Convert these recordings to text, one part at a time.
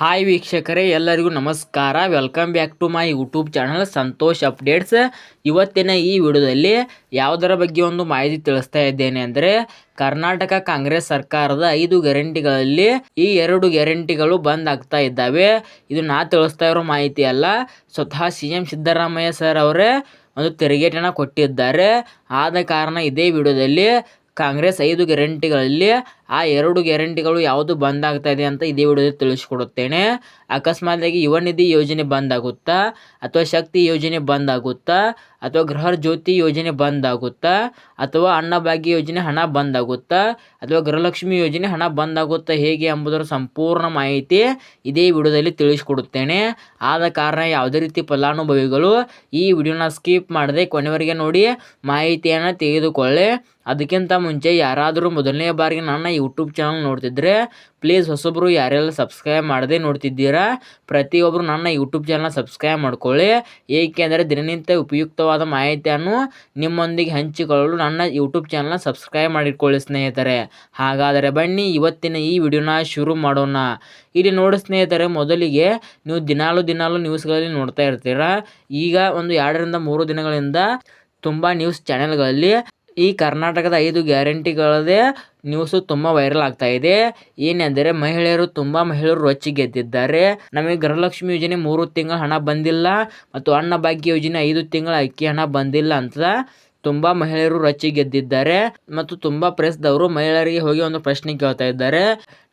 Hi ವೀಕ್ಷಕರೇ, ಎಲ್ಲರಿಗೂ ನಮಸ್ಕಾರ. Welcome back to my YouTube channel Santosh updates ಇವತ್ತಿನ ಈ ವಿಡಿಯೋದಲ್ಲಿ ಯಾವುದರ ಬಗ್ಗೆ ಒಂದು ಮಾಹಿತಿ ತಿಳಿಸ್ತಾ ಇದ್ದೇನೆ ಅಂದರೆ, ಕರ್ನಾಟಕ ಕಾಂಗ್ರೆಸ್ ಸರ್ಕಾರದ ಐದು ಗ್ಯಾರಂಟಿಗಳಲ್ಲಿ ಈ ಎರಡು ಗ್ಯಾರಂಟಿಗಳು ಬಂದ್ ಆಗ್ತಾ ಇದ್ದಾವೆ. ಇದು ನಾ ತಿಳಿಸ್ತಾ ಇರೋ ಮಾಹಿತಿ ಅಲ್ಲ. ಸ್ವತಃ ಸಿ ಎಂ ಸಿದ್ದರಾಮಯ್ಯ ಸರ್ ಅವರೇ ಒಂದು ತಿರುಗೇಟನ್ನು ಕೊಟ್ಟಿದ್ದಾರೆ. ಆದ ಕಾರಣ ಇದೇ ವಿಡಿಯೋದಲ್ಲಿ ಕಾಂಗ್ರೆಸ್ ಐದು ಗ್ಯಾರಂಟಿಗಳಲ್ಲಿ ಆ ಎರಡು ಗ್ಯಾರಂಟಿಗಳು ಯಾವುದು ಬಂದ್ ಆಗ್ತಾ ಇದೆ ಅಂತ ಇದೇ ವಿಡಿಯೋದಲ್ಲಿ ತಿಳಿಸ್ಕೊಡುತ್ತೇನೆ. ಅಕಸ್ಮಾತಾಗಿ ಯುವ ನಿಧಿ ಯೋಜನೆ ಬಂದ್ ಆಗುತ್ತಾ? ಅಥವಾ ಶಕ್ತಿ ಯೋಜನೆ ಬಂದ್ ಆಗುತ್ತಾ? ಅಥವಾ ಗೃಹ ಜ್ಯೋತಿ ಯೋಜನೆ ಬಂದ್ ಆಗುತ್ತಾ? ಅಥವಾ ಅನ್ನಭಾಗ್ಯ ಯೋಜನೆ ಹಣ ಬಂದ್ ಆಗುತ್ತಾ? ಅಥವಾ ಗೃಹಲಕ್ಷ್ಮಿ ಯೋಜನೆ ಹಣ ಬಂದ್ ಆಗುತ್ತಾ ಹೇಗೆ ಎಂಬುದರ ಸಂಪೂರ್ಣ ಮಾಹಿತಿ ಇದೇ ವಿಡಿಯೋದಲ್ಲಿ ತಿಳಿಸ್ಕೊಡುತ್ತೇನೆ. ಆದ ಕಾರಣ ಯಾವುದೇ ರೀತಿ ಫಲಾನುಭವಿಗಳು ಈ ವಿಡಿಯೋನ ಸ್ಕಿಪ್ ಮಾಡದೆ ಕೊನೆವರೆಗೆ ನೋಡಿ ಮಾಹಿತಿಯನ್ನು ತೆಗೆದುಕೊಳ್ಳಿ. ಅದಕ್ಕಿಂತ ಮುಂಚೆ ಯಾರಾದರೂ ಮೊದಲನೇ ಬಾರಿಗೆ ನನ್ನ ಯೂಟ್ಯೂಬ್ ಚಾನಲ್ ನೋಡ್ತಿದ್ರೆ ಪ್ಲೀಸ್ ಹೊಸೊಬ್ಬರು ಯಾರೆಲ್ಲ ಸಬ್ಸ್ಕ್ರೈಬ್ ಮಾಡದೆ ನೋಡ್ತಿದ್ದೀರಾ ಪ್ರತಿಯೊಬ್ಬರು ನನ್ನ ಯೂಟ್ಯೂಬ್ ಚಾನಲ್ ಸಬ್ಸ್ಕ್ರೈಬ್ ಮಾಡ್ಕೊಳ್ಳಿ. ಏಕೆಂದರೆ ದಿನನಿತ್ಯ ಉಪಯುಕ್ತವಾದ ಮಾಹಿತಿಯನ್ನು ನಿಮ್ಮೊಂದಿಗೆ ಹಂಚಿಕೊಳ್ಳಲು ನನ್ನ ಯೂಟ್ಯೂಬ್ ಚಾನಲ್ನ ಸಬ್ಸ್ಕ್ರೈಬ್ ಮಾಡಿಕೊಳ್ಳಿ ಸ್ನೇಹಿತರೆ. ಹಾಗಾದರೆ ಬನ್ನಿ, ಇವತ್ತಿನ ಈ ವಿಡಿಯೋನ ಶುರು ಮಾಡೋಣ. ಇಲ್ಲಿ ನೋಡಿ ಸ್ನೇಹಿತರೆ, ಮೊದಲಿಗೆ ನೀವು ದಿನಾಲು ದಿನಾಲು ನ್ಯೂಸ್ಗಳಲ್ಲಿ ನೋಡ್ತಾ ಇರ್ತೀರಾ. ಈಗ ಒಂದು ಎರಡರಿಂದ ಮೂರು ದಿನಗಳಿಂದ ತುಂಬ ನ್ಯೂಸ್ ಚಾನೆಲ್ಗಳಲ್ಲಿ ಈ ಕರ್ನಾಟಕದ ಐದು ಗ್ಯಾರಂಟಿಗಳದೇ ನ್ಯೂಸು ತುಂಬ ವೈರಲ್ ಆಗ್ತಾ ಇದೆ. ಏನೆಂದರೆ ಮಹಿಳೆಯರು ತುಂಬ ಮಹಿಳೆಯರು ರೊಚ್ಚಿ ಗೆದ್ದಿದ್ದಾರೆ. ನಮಗೆ ಗೃಹಲಕ್ಷ್ಮಿ ಯೋಜನೆ ಮೂರು ತಿಂಗಳ ಹಣ ಬಂದಿಲ್ಲ ಮತ್ತು ಅನ್ನಭಾಗ್ಯ ಯೋಜನೆ ಐದು ತಿಂಗಳ ಅಕ್ಕಿ ಹಣ ಬಂದಿಲ್ಲ ಅಂತ ತುಂಬ ಮಹಿಳೆಯರು ರಚಿ ಗೆದ್ದಿದ್ದಾರೆ ಮತ್ತು ತುಂಬಾ ಪ್ರೆಸ್ ದವರು ಮಹಿಳೆಯರಿಗೆ ಹೋಗಿ ಒಂದು ಪ್ರಶ್ನೆ ಕೇಳ್ತಾ ಇದ್ದಾರೆ.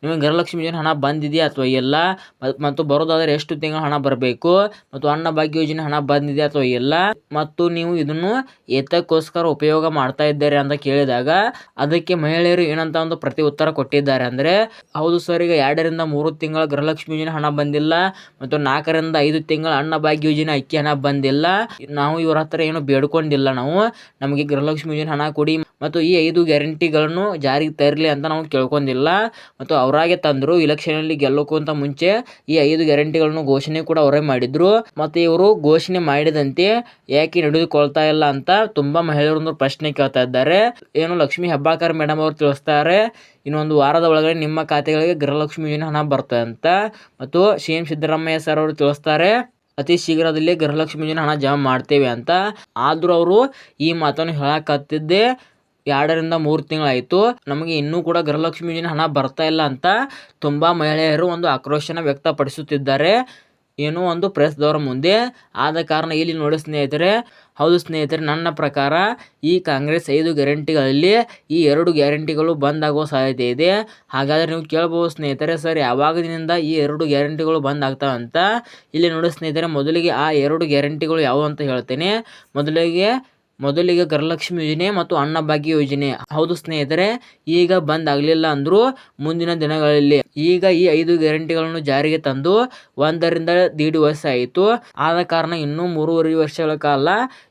ನಿಮಗೆ ಗೃಹಲಕ್ಷ್ಮಿ ಯೋಜನೆ ಹಣ ಬಂದಿದೆಯಾ ಅಥವಾ ಇಲ್ಲ? ಮತ್ತು ಬರೋದಾದ್ರೆ ಎಷ್ಟು ತಿಂಗಳ ಹಣ ಬರಬೇಕು? ಮತ್ತು ಅನ್ನ ಭಾಗ್ಯ ಯೋಜನೆ ಹಣ ಬಂದಿದೆಯಾ ಅಥವಾ ಇಲ್ಲ? ಮತ್ತು ನೀವು ಇದನ್ನು ಏತಕ್ಕೋಸ್ಕರ ಉಪಯೋಗ ಮಾಡ್ತಾ ಇದ್ದಾರೆ ಅಂತ ಕೇಳಿದಾಗ ಅದಕ್ಕೆ ಮಹಿಳೆಯರು ಏನಂತ ಒಂದು ಪ್ರತಿ ಉತ್ತರ ಕೊಟ್ಟಿದ್ದಾರೆ ಅಂದರೆ, ಹೌದು ಸರ್, ಈಗ ಎರಡರಿಂದ ಮೂರು ತಿಂಗಳ ಗೃಹಲಕ್ಷ್ಮಿ ಯೋಜನೆ ಹಣ ಬಂದಿಲ್ಲ ಮತ್ತು ನಾಲ್ಕರಿಂದ ಐದು ತಿಂಗಳ ಅನ್ನಭಾಗ್ಯ ಯೋಜನೆ ಅಕ್ಕಿ ಹಣ ಬಂದಿಲ್ಲ. ನಾವು ಇವ್ರ ಹತ್ರ ಏನು ಬೇಡ್ಕೊಂಡಿಲ್ಲ ನಾವು. ನಮಗೆ ಗೃಹಲಕ್ಷ್ಮಿ ಯೋಜನೆ ಹಣ ಕೊಡಿ ಮತ್ತು ಈ ಐದು ಗ್ಯಾರಂಟಿಗಳನ್ನು ಜಾರಿಗೆ ತರಲಿ ಅಂತ ನಾವು ಕೇಳ್ಕೊಂಡಿಲ್ಲ. ಮತ್ತು ಅವರಾಗೆ ತಂದರು ಇಲೆಕ್ಷನಲ್ಲಿ ಗೆಲ್ಲೋಕ್ಕಿಂತ ಮುಂಚೆ ಈ ಐದು ಗ್ಯಾರಂಟಿಗಳನ್ನು ಘೋಷಣೆ ಕೂಡ ಅವರೇ ಮಾಡಿದ್ರು. ಮತ್ತು ಇವರು ಘೋಷಣೆ ಮಾಡಿದಂತೆ ಯಾಕೆ ನಡೆದುಕೊಳ್ತಾ ಇಲ್ಲ ಅಂತ ತುಂಬಾ ಮಹಿಳೆಯರೊಂದು ಪ್ರಶ್ನೆ ಕೇಳ್ತಾ ಇದ್ದಾರೆ. ಏನು ಲಕ್ಷ್ಮಿ ಹೆಬ್ಬಾಕರ್ ಮೇಡಮ್ ಅವರು ತಿಳಿಸ್ತಾರೆ, ಇನ್ನೊಂದು ವಾರದ ಒಳಗಡೆ ನಿಮ್ಮ ಖಾತೆಗಳಿಗೆ ಗೃಹಲಕ್ಷ್ಮಿ ಯೋಜನೆ ಹಣ ಬರ್ತದೆ ಅಂತ. ಮತ್ತು ಸಿ ಎಂ ಸಿದ್ದರಾಮಯ್ಯ ಸರ್ ಅವರು ತಿಳಿಸ್ತಾರೆ ಅತಿ ಶೀಘ್ರದಲ್ಲೇ ಗೃಹಲಕ್ಷ್ಮಿ ಯೋಜನೆ ಹಣ ಜಮಾ ಮಾಡ್ತೇವೆ ಅಂತ. ಆದರೂ ಅವರು ಈ ಮಾತನ್ನು ಹೇಳಕತ್ತಿದ್ದೆ ಎರಡರಿಂದ ಮೂರು ತಿಂಗಳಾಯಿತು. ನಮಗೆ ಇನ್ನೂ ಕೂಡ ಗೃಹಲಕ್ಷ್ಮಿ ಯೋಜನೆ ಹಣ ಬರ್ತಾ ಇಲ್ಲ ಅಂತ ತುಂಬ ಮಹಿಳೆಯರು ಒಂದು ಆಕ್ರೋಶನ ವ್ಯಕ್ತಪಡಿಸುತ್ತಿದ್ದಾರೆ. ಏನೋ ಒಂದು ಪ್ರೆಸ್ದವರ ಮುಂದೆ. ಆದ ಕಾರಣ ಇಲ್ಲಿ ನೋಡಿ ಸ್ನೇಹಿತರೆ, ಹೌದು ಸ್ನೇಹಿತರೆ, ನನ್ನ ಪ್ರಕಾರ ಈ ಕಾಂಗ್ರೆಸ್ ಐದು ಗ್ಯಾರಂಟಿಗಳಲ್ಲಿ ಈ ಎರಡು ಗ್ಯಾರಂಟಿಗಳು ಬಂದ್ ಆಗುವ ಸಾಧ್ಯತೆ ಇದೆ. ಹಾಗಾದರೆ ನೀವು ಕೇಳ್ಬೋದು ಸ್ನೇಹಿತರೆ, ಸರ್ ಯಾವಾಗದಿಂದ ಈ ಎರಡು ಗ್ಯಾರಂಟಿಗಳು ಬಂದ್ ಆಗ್ತಾವೆ ಅಂತ. ಇಲ್ಲಿ ನೋಡಿ ಸ್ನೇಹಿತರೆ, ಮೊದಲಿಗೆ ಆ ಎರಡು ಗ್ಯಾರಂಟಿಗಳು ಯಾವುವು ಅಂತ ಹೇಳ್ತೇನೆ. ಮೊದಲಿಗೆ ಮೊದಲಿಗೆ ಗೃಹಲಕ್ಷ್ಮಿ ಯೋಜನೆ ಮತ್ತು ಅನ್ನಭಾಗ್ಯ ಯೋಜನೆ. ಹೌದು ಸ್ನೇಹಿತರೆ, ಈಗ ಬಂದ್ ಆಗಲಿಲ್ಲ ಅಂದರೂ ಮುಂದಿನ ದಿನಗಳಲ್ಲಿ. ಈಗ ಈ ಐದು ಗ್ಯಾರಂಟಿಗಳನ್ನು ಜಾರಿಗೆ ತಂದು ಒಂದರಿಂದ ದೀಡ್ ವರ್ಷ ಆಯಿತು. ಆದ ಕಾರಣ ಇನ್ನೂ ಮೂರುವರೆ ವರ್ಷಗಳ ಕಾಲ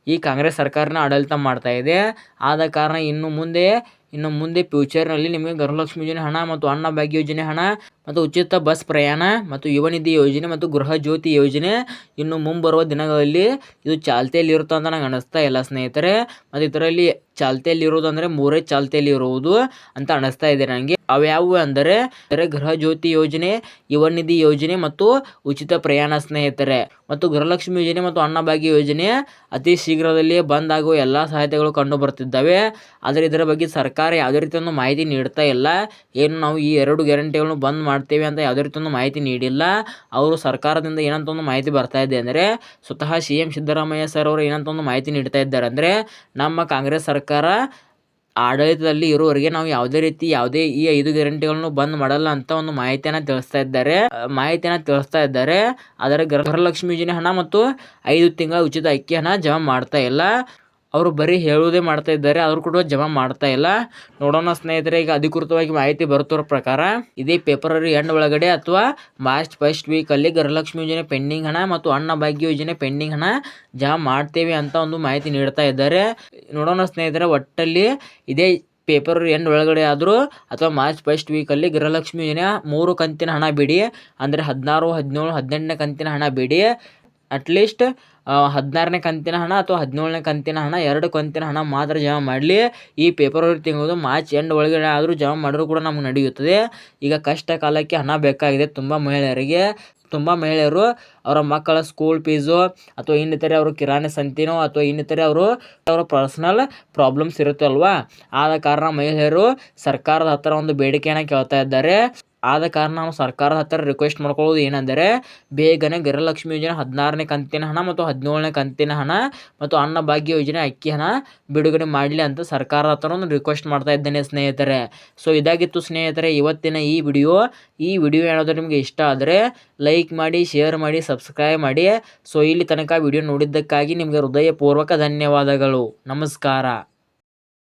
ಈ ಕಾಂಗ್ರೆಸ್ ಸರ್ಕಾರನ ಆಡಳಿತ ಮಾಡ್ತಾ ಇದೆ. ಆದ ಕಾರಣ ಇನ್ನು ಮುಂದೆ ಇನ್ನು ಮುಂದೆ ಫ್ಯೂಚರ್ನಲ್ಲಿ ನಿಮಗೆ ಗೃಹಲಕ್ಷ್ಮಿ ಯೋಜನೆ ಹಣ ಮತ್ತು ಅನ್ನಭಾಗ್ಯ ಯೋಜನೆ ಹಣ ಮತ್ತು ಉಚಿತ ಬಸ್ ಪ್ರಯಾಣ ಮತ್ತು ಯುವ ನಿಧಿ ಯೋಜನೆ ಮತ್ತು ಗೃಹ ಜ್ಯೋತಿ ಯೋಜನೆ ಇನ್ನು ಮುಂಬರುವ ದಿನಗಳಲ್ಲಿ ಇದು ಚಾಲ್ತಿಯಲ್ಲಿರುತ್ತೆ ಅಂತ ನಂಗೆ ಅನಿಸ್ತಾ ಇಲ್ಲ ಸ್ನೇಹಿತರೆ. ಮತ್ತು ಇದರಲ್ಲಿ ಚಾಲ್ತಿಯಲ್ಲಿ ಇರೋದು ಅಂದರೆ ಮೂರೇ ಚಾಲ್ತಿಯಲ್ಲಿ ಇರುವುದು ಅಂತ ಅನಿಸ್ತಾ ಇದೆ ನನಗೆ ಅವ್ಯಾವು ಅಂದರೆ ಗೃಹ ಜ್ಯೋತಿ ಯೋಜನೆ, ಯುವ ನಿಧಿ ಯೋಜನೆ ಮತ್ತು ಉಚಿತ ಪ್ರಯಾಣ ಸ್ನೇಹಿತರೆ. ಮತ್ತು ಗೃಹಲಕ್ಷ್ಮಿ ಯೋಜನೆ ಮತ್ತು ಅನ್ನಭಾಗ್ಯ ಯೋಜನೆ ಅತಿ ಶೀಘ್ರದಲ್ಲಿಯೇ ಬಂದ್ ಆಗುವ ಎಲ್ಲ ಸಹಾಯತೆಗಳು ಕಂಡು ಬರ್ತಿದ್ದಾವೆ. ಆದರೆ ಇದರ ಬಗ್ಗೆ ಸರ್ಕಾರ ಯಾವುದೇ ರೀತಿಯ ಮಾಹಿತಿ ನೀಡ್ತಾ ಇಲ್ಲ. ಏನು ನಾವು ಈ ಎರಡು ಗ್ಯಾರಂಟಿಗಳನ್ನು ಬಂದ್ ಮಾಡ್ತೇವೆ ಅಂತ ಯಾವುದೇ ರೀತಿಯ ಮಾಹಿತಿ ನೀಡಿಲ್ಲ. ಅವರು ಸರ್ಕಾರದಿಂದ ಏನಂತ ಒಂದು ಮಾಹಿತಿ ಬರ್ತಾ ಇದೆ ಅಂದರೆ ಸ್ವತಃ ಸಿ ಎಂ ಸಿದ್ದರಾಮಯ್ಯ ಸರ್ ಅವರು ಏನಂತ ಒಂದು ಮಾಹಿತಿ ನೀಡ್ತಾ ಇದ್ದಾರೆ ಅಂದರೆ ನಮ್ಮ ಕಾಂಗ್ರೆಸ್ ಸರ್ಕಾರ ಆಡಳಿತದಲ್ಲಿ ಇರುವವರಿಗೆ ನಾವು ಯಾವುದೇ ರೀತಿ ಯಾವುದೇ ಈ ಐದು ಗ್ಯಾರಂಟಿಗಳನ್ನು ಬಂದ್ ಮಾಡಲ್ಲ ಅಂತ ಒಂದು ಮಾಹಿತಿಯನ್ನು ತಿಳಿಸ್ತಾ ಇದ್ದಾರೆ. ಮಾಹಿತಿಯನ್ನು ತಿಳಿಸ್ತಾ ಇದ್ದಾರೆ. ಆದರೆ ಗೃಹಲಕ್ಷ್ಮಿ ಯೋಜನೆ ಹಣ ಮತ್ತು ಐದು ತಿಂಗಳ ಉಚಿತ ಅಕ್ಕಿ ಹಣ ಜಮಾ ಮಾಡ್ತಾ ಇಲ್ಲ. ಅವರು ಬರೀ ಹೇಳುವುದೇ ಮಾಡ್ತಾ ಇದ್ದಾರೆ ಅವರು ಕೂಡ ಜಮಾ ಮಾಡ್ತಾ ಇಲ್ಲ. ನೋಡೋಣ ಸ್ನೇಹಿತರೆ, ಈಗ ಅಧಿಕೃತವಾಗಿ ಮಾಹಿತಿ ಬರುತ್ತಿರೋ ಪ್ರಕಾರ ಇದೇ ಫೆಬ್ರವರಿ ಎಂಡ್ ಒಳಗಡೆ ಅಥವಾ ಮಾರ್ಚ್ ಫಸ್ಟ್ ವೀಕಲ್ಲಿ ಗೃಹಲಕ್ಷ್ಮಿ ಯೋಜನೆ ಪೆಂಡಿಂಗ್ ಹಣ ಮತ್ತು ಅನ್ನ ಭಾಗ್ಯ ಯೋಜನೆ ಪೆಂಡಿಂಗ್ ಹಣ ಜಮಾ ಮಾಡ್ತೇವೆ ಅಂತ ಒಂದು ಮಾಹಿತಿ ನೀಡ್ತಾ ಇದ್ದಾರೆ. ನೋಡೋಣ ಸ್ನೇಹಿತರೆ, ಒಟ್ಟಲ್ಲಿ ಇದೇ ಫೆಬ್ರವರಿ ಎಂಡ್ ಒಳಗಡೆ ಆದರೂ ಅಥವಾ ಮಾರ್ಚ್ ಫಸ್ಟ್ ವೀಕಲ್ಲಿ ಗೃಹಲಕ್ಷ್ಮಿ ಯೋಜನೆ ಮೂರು ಕಂತಿನ ಹಣ ಬಿಡಿ, ಅಂದರೆ ಹದಿನಾರು, ಹದಿನೇಳು, ಹದಿನೆಂಟನೇ ಕಂತಿನ ಹಣ ಬಿಡಿ. ಅಟ್ಲೀಸ್ಟ್ ಹದಿನಾರನೇ ಕಂತಿನ ಹಣ ಅಥವಾ ಹದಿನೇಳನೇ ಕಂತಿನ ಹಣ, ಎರಡು ಕಂತಿನ ಹಣ ಮಾತ್ರ ಜಮಾ ಮಾಡಲಿ. ಈ ಪೇಪರ್ ತಿಂಗಳು ಮಾರ್ಚ್ ಎಂಡ್ ಒಳಗಡೆ ಆದರೂ ಜಮಾ ಮಾಡಿದ್ರು ಕೂಡ ನಮ್ಗೆ ನಡೆಯುತ್ತದೆ. ಈಗ ಕಷ್ಟ ಕಾಲಕ್ಕೆ ಹಣ ಬೇಕಾಗಿದೆ ತುಂಬ ಮಹಿಳೆಯರಿಗೆ. ತುಂಬ ಮಹಿಳೆಯರು ಅವರ ಮಕ್ಕಳ ಸ್ಕೂಲ್ ಫೀಸು ಅಥವಾ ಇನ್ನಿತರೆ ಅವರು ಕಿರಾಣಿ ಸಂತಿನೋ ಅಥವಾ ಇನ್ನಿತರೆ ಅವರು ಅವರ ಪರ್ಸ್ನಲ್ ಪ್ರಾಬ್ಲಮ್ಸ್ ಇರುತ್ತಲ್ವಾ? ಆದ ಕಾರಣ ಮಹಿಳೆಯರು ಸರ್ಕಾರದ ಹತ್ತಿರ ಒಂದು ಬೇಡಿಕೆಯನ್ನು ಕೇಳ್ತಾ ಇದ್ದಾರೆ. ಆದ ಕಾರಣ ನಾವು ಸರ್ಕಾರದ ಹತ್ತಿರ ರಿಕ್ವೆಸ್ಟ್ ಮಾಡ್ಕೊಳ್ಳೋದು ಏನಂದರೆ, ಬೇಗನೆ ಗೃಹಲಕ್ಷ್ಮಿ ಯೋಜನೆ ಹದಿನಾರನೇ ಕಂತಿನ ಹಣ ಮತ್ತು ಹದಿನೇಳನೇ ಕಂತಿನ ಹಣ ಮತ್ತು ಅನ್ನಭಾಗ್ಯ ಯೋಜನೆ ಅಕ್ಕಿ ಹಣ ಬಿಡುಗಡೆ ಮಾಡಲಿ ಅಂತ ಸರ್ಕಾರದ ಹತ್ರ ಒಂದು ರಿಕ್ವೆಸ್ಟ್ ಮಾಡ್ತಾ ಇದ್ದೇನೆ ಸ್ನೇಹಿತರೆ. ಸೊ ಇದಾಗಿತ್ತು ಸ್ನೇಹಿತರೆ, ಇವತ್ತಿನ ಈ ವಿಡಿಯೋ ಈ ವಿಡಿಯೋ ಏನಾದರೂ ನಿಮಗೆ ಇಷ್ಟ ಆದರೆ ಲೈಕ್ ಮಾಡಿ ಶೇರ್ ಮಾಡಿ ಸಬ್ಸ್ಕ್ರೈಬ್ ಮಾಡಿ. ಸೊ ಇಲ್ಲಿ ತನಕ ವಿಡಿಯೋ ನೋಡಿದ್ದಕ್ಕಾಗಿ ನಿಮಗೆ ಹೃದಯಪೂರ್ವಕ ಧನ್ಯವಾದಗಳು. ನಮಸ್ಕಾರ.